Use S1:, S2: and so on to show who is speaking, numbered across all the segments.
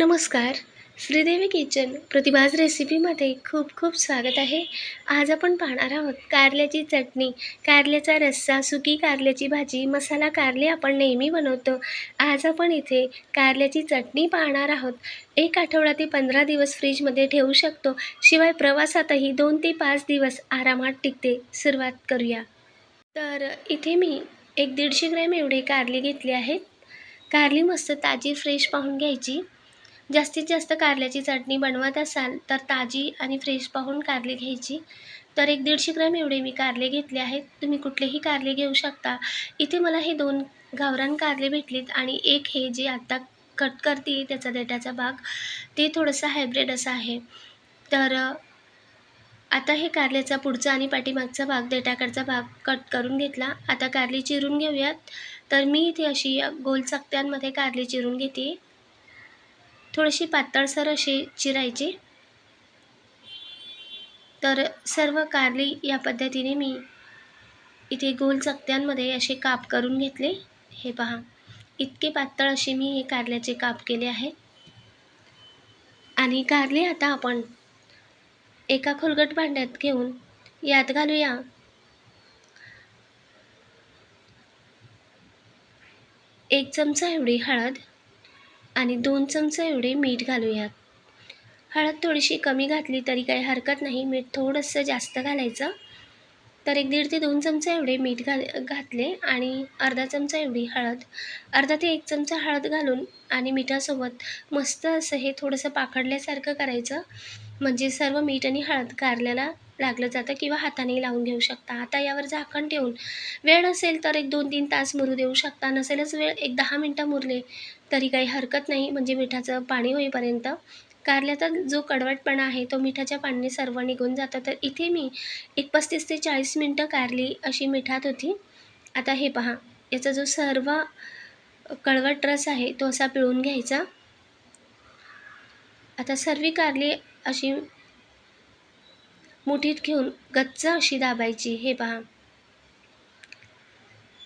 S1: नमस्कार. श्रीदेवी किचन प्रतिभाज रेसिपीमध्ये खूप खूप स्वागत आहे. आज आपण पाहणार आहोत कारल्याची चटणी कारल्याचा रस्सा सुकी कारल्याची भाजी मसाला कारले आपण नेहमी बनवतो. आज आपण इथे कारल्याची चटणी पाहणार आहोत. एक आठवडा ते पंधरा दिवस फ्रीजमध्ये ठेवू शकतो. शिवाय प्रवासातही दोन ते पाच दिवस आरामात टिकते. सुरुवात करूया. तर इथे मी एक दीडशे ग्रॅम एवढे कारले घेतले आहेत. कारली मस्त ताजी फ्रेश पाहून घ्यायची. जास्तीत जास्त कारल्याची चटणी बनवत असाल तर ताजी आणि फ्रेश पाहून कारले घ्यायची. तर एक दीडशे ग्रॅम एवढे मी कारले घेतले आहेत. तुम्ही कुठलेही कारले घेऊ शकता. इथे मला हे दोन गावरान कारले भेटलेत आणि एक हे जे आत्ता कट करते त्याचा देठाचा भाग ते थोडंसं हायब्रिड असं आहे. तर आता हे कारल्याचा पुढचा आणि पाठीमागचा भाग देठाकडचा भाग कट करून घेतला. आता कारली चिरून घेऊयात. तर मी इथे अशी गोल चकत्यांमध्ये कारली चिरून घेते. थोडीशी पातळसर अशी चिरायची. तर सर्व कारली या पद्धतीने मी इथे गोल चकत्यांमध्ये असे काप करून घेतले. हे पहा इतके पातळ असे मी हे कारल्याचे काप केले आहेत. आणि कारले आता आपण एका खोलगट भांड्यात घेऊन यात घालूया. एक चमचा एवढी हळद आणि दोन चमचे एवढे मीठ घालूयात. हळद थोडीशी कमी घातली तरी काही हरकत नाही. मीठ थोडंसं जास्त घालायचं. तर एक दीड ते दोन चमचे एवढे मीठ घाल घातले आणि अर्धा चमचा एवढी हळद. अर्धा ते एक चमचा हळद घालून आणि मिठासोबत मस्त असं हे थोडंसं पाखडल्यासारखं करायचं. म्हणजे सर्व मीठ आणि हळद कारल्याला लागलं जातं किंवा हाताने लावून घेऊ शकता. आता यावर झाकण ठेवून वेळ असेल तर एक दोन तीन तास मुरू देऊ शकता. नसेलच वेळ एक दहा मिनटं मुरले तरी काही हरकत नाही म्हणजे मिठाचं पाणी होईपर्यंत. कारल्याचा जो कडवटपणा आहे तो मिठाच्या पाण्याने सर्व निघून जातं. तर इथे मी एक पस्तीस ते चाळीस मिनटं कारली अशी मिठात होती. आता हे पहा याचा जो सर्व कळवट रस आहे तो असा पिळून घ्यायचा. आता सर्व कारली अशी मुठीत घेऊन गच्च अशी दाबायची हे पहा.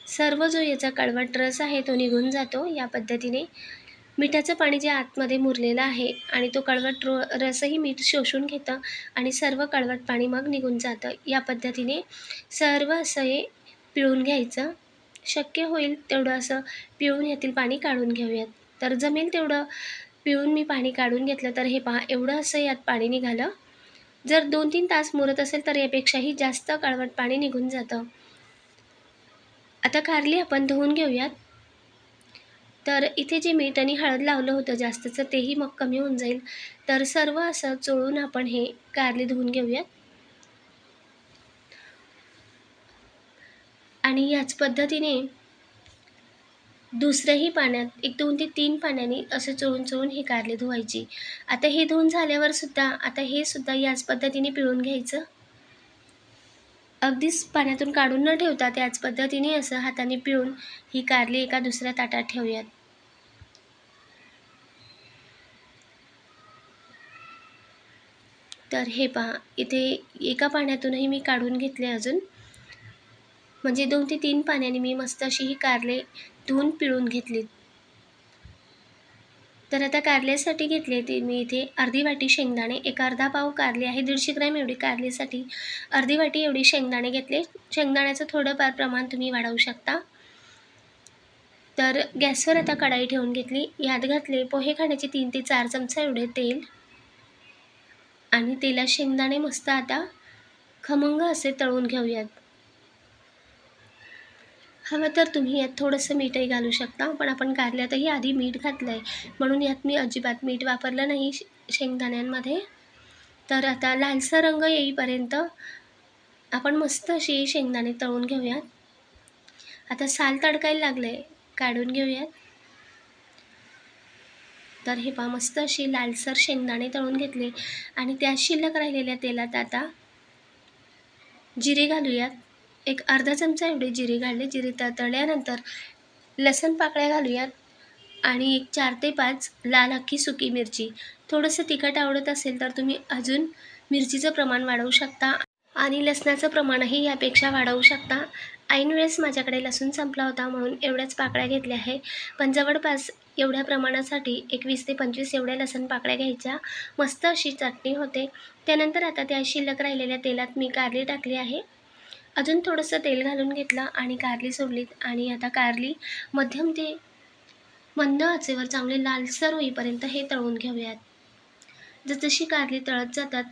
S1: सर्व जो याचा कळवट रस आहे तो निघून जातो. या पद्धतीने मिठाचं पाणी जे आतमध्ये मुरलेलं आहे आणि तो कळवट रो रसही मीठ शोषून घेतं आणि सर्व कळवट पाणी मग निघून जातं. या पद्धतीने सर्व असं हे पिळून घ्यायचं. शक्य होईल तेवढं असं पिळून यातील पाणी काढून घेऊयात. तर जमेल तेवढं पिळून मी पाणी काढून घेतलं तर हे पहा एवढं असं यात पाणी निघालं. जर दोन तीन तास मुरत असेल तर यापेक्षाही जास्त कळवट पाणी निघून जातं. आता कारली आपण धुवून घेऊयात. तर इथे जे मीठ आणि हळद लावलं होतं जास्तचं तेही मग कमी होऊन जाईल. तर सर्व असं चोळून आपण हे कारली धुवून घेऊयात. आणि याच पद्धतीने दुसऱ्याही पाण्यात एक दोन ते तीन पाण्याने असं चोळून चोळून हे कारले धुवायची. आता हे धुवून झाल्यावर सुद्धा आता हे सुद्धा याच पद्धतीने पिळून घ्यायचं? अगदीच पाण्यातून काढून न ठेवता त्याच पद्धतीने असं हाताने पिळून ही कारली एका दुसऱ्या ताटात ठेवूयात. तर हे पहा इथे एका पाण्यातूनही मी काढून घेतले अजून. म्हणजे दोन ते तीन पाण्याने मी मस्त अशी ही कारले धुवून पिळून घेतलीत तर आता कारल्यासाठी घेतले ते मी इथे अर्धी वाटी शेंगदाणे एक अर्धा पाव कारले आहे दीडशे ग्रॅम एवढी कारलीसाठी. अर्धी वाटी एवढी शेंगदाणे घेतले. शेंगदाण्याचं थोडंफार प्रमाण तुम्ही वाढवू शकता. तर गॅसवर आता कढाई ठेवून घेतली. यात घातले पोहे खाण्याचे तीन ते चार चमचा एवढे तेल. आणि तेलात शेंगदाणे मस्त आता खमंग असे तळून घेऊयात. हवं तर तुम्ही यात थोडंसं मीठही घालू शकता पण आपण कारल्यातही आधी मीठ घातलं आहे म्हणून यात मी अजिबात मीठ वापरलं नाही शेंगदाण्यांमध्ये. तर आता लालसर रंग येईपर्यंत आपण मस्त अशी शेंगदाणे तळून घेऊयात. आता साल तडकायला लागलं आहे काढून घेऊयात. तर हे पहा मस्त अशी लालसर शेंगदाणे तळून घेतले. आणि त्या शिल्लक राहिलेल्या तेलात आता जिरे घालूयात. एक अर्धा चमचा एवढे जिरे घालले. जिरे तळल्यानंतर लसण पाकळ्या घालूयात आणि एक चार ते पाच लाल अख्खी सुकी मिरची. थोडंसं तिखट आवडत असेल तर तुम्ही अजून मिरचीचं प्रमाण वाढवू शकता आणि लसणाचं प्रमाणही यापेक्षा वाढवू शकता. ऐन वेळेस माझ्याकडे लसूण संपला होता म्हणून एवढ्याच पाकळ्या घेतल्या आहे. पण जवळपास एवढ्या प्रमाणासाठी एकवीस ते पंचवीस एवढ्या लसण पाकळ्या घ्यायच्या. मस्त अशी चटणी होते. त्यानंतर आता त्या शिल्लक राहिलेल्या तेलात मी कारली टाकली आहे. अजून थोडंसं तेल घालून घेतलं आणि कारली सोडलीत. आणि आता कारली मध्यम ते मंद आचेवर चांगले लालसर होईपर्यंत हे तळून घेऊयात. जसजशी कारली तळत जातात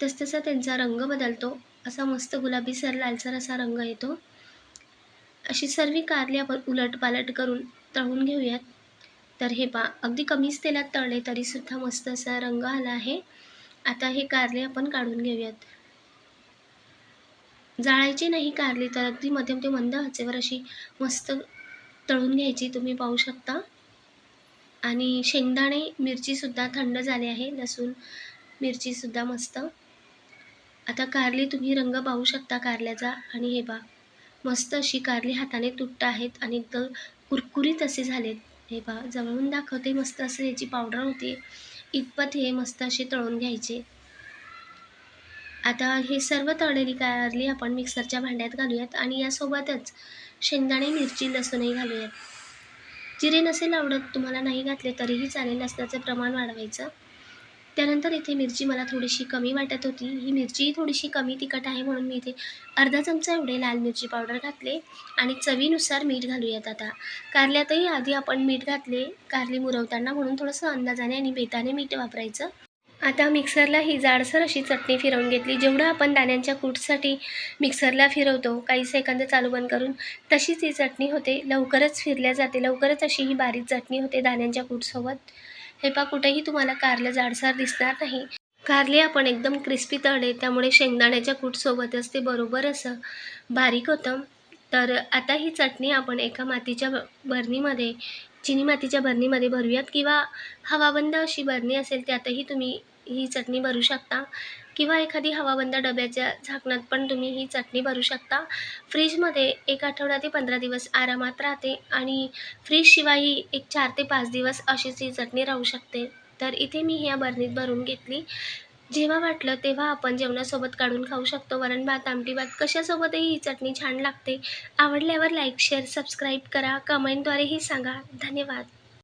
S1: तसतसा त्यांचा रंग बदलतो. असा मस्त गुलाबी सर लालसर असा रंग येतो. अशी सर्व कारली आपण उलटपालट करून तळून घेऊयात. तर हे पा अगदी कमीच तेलात तळले तरीसुद्धा मस्त असा रंग आला आहे. आता हे कारले आपण काढून घेऊयात. जाळायची नाही कारली तर अगदी मध्यम ते मंद आचेवर अशी मस्त तळून घ्यायची तुम्ही पाहू शकता. आणि शेंगदाणे मिरचीसुद्धा थंड झाली आहे. लसूण मिरचीसुद्धा मस्त. आता कारली तुम्ही रंग पाहू शकता कारल्याचा. आणि हे बा मस्त अशी कारली हाताने तुटत आहेत आणि एकदम कुरकुरीत असे झालेत. हे बा जवळून दाखवते मस्त असं याची पावडर होती. इतपत हे मस्त असे तळून घ्यायचे. आता हे सर्व तळलेली कारली आपण मिक्सरच्या भांड्यात घालूयात आणि यासोबतच शेंगदाणे मिरची लसूणही घालूयात. जिरे नसेल आवडत तुम्हाला नाही घातले तरीही चालेल लसणाचं प्रमाण वाढवायचं. त्यानंतर इथे मिरची मला थोडीशी कमी वाटत होती. ही मिरचीही थोडीशी कमी तिखट आहे म्हणून मी इथे अर्धा चमचा एवढे लाल मिरची पावडर घातले आणि चवीनुसार मीठ घालूयात आता. कारल्यातही आधी आपण मीठ घातले कारली मुरवताना म्हणून थोडंसं अंदाजाने आणि बेताने मीठ वापरायचं. आता मिक्सरला ही जाडसर अशी चटणी फिरवून घेतली. जेवढं आपण दाण्यांच्या कूटसाठी मिक्सरला फिरवतो काही सेकंद चालू बंद करून तशीच ही चटणी होते. लवकरच फिरल्या जाते. लवकरच अशी ही बारीक चटणी होते दाण्यांच्या कूटसोबत. हे पा कुठेही तुम्हाला कारलं जाडसर दिसणार नाही. कारले आपण एकदम क्रिस्पी तळले त्यामुळे शेंगदाण्याच्या कूटसोबतच ते बरोबर असं बारीक होतं. तर आता ही चटणी आपण एका मातीच्या ब बरणीमध्ये चिनी मातीच्या बरणीमध्ये भरूयात किंवा हवाबंद अशी बरणी असेल त्यातही तुम्ही ही चटणी भरू शकता. किंवा एखादी हवाबंद डब्याच्या झाकणात पण तुम्ही ही चटणी भरू शकता. फ्रीजमध्ये एक आठवडा ते पंधरा दिवस आरामात राहते आणि फ्रीजशिवायही एक चार ते पाच दिवस अशीच ही चटणी राहू शकते. तर इथे मी ह्या बरणीत भरून घेतली. जेव्हा वाटलं तेव्हा आपण जेवणासोबत काढून खाऊ शकतो. वरण भात आमटी भात कशासोबतही ही चटणी छान लागते. आवडल्यावर लाईक शेअर सबस्क्राईब करा. कमेंटद्वारेही सांगा. धन्यवाद.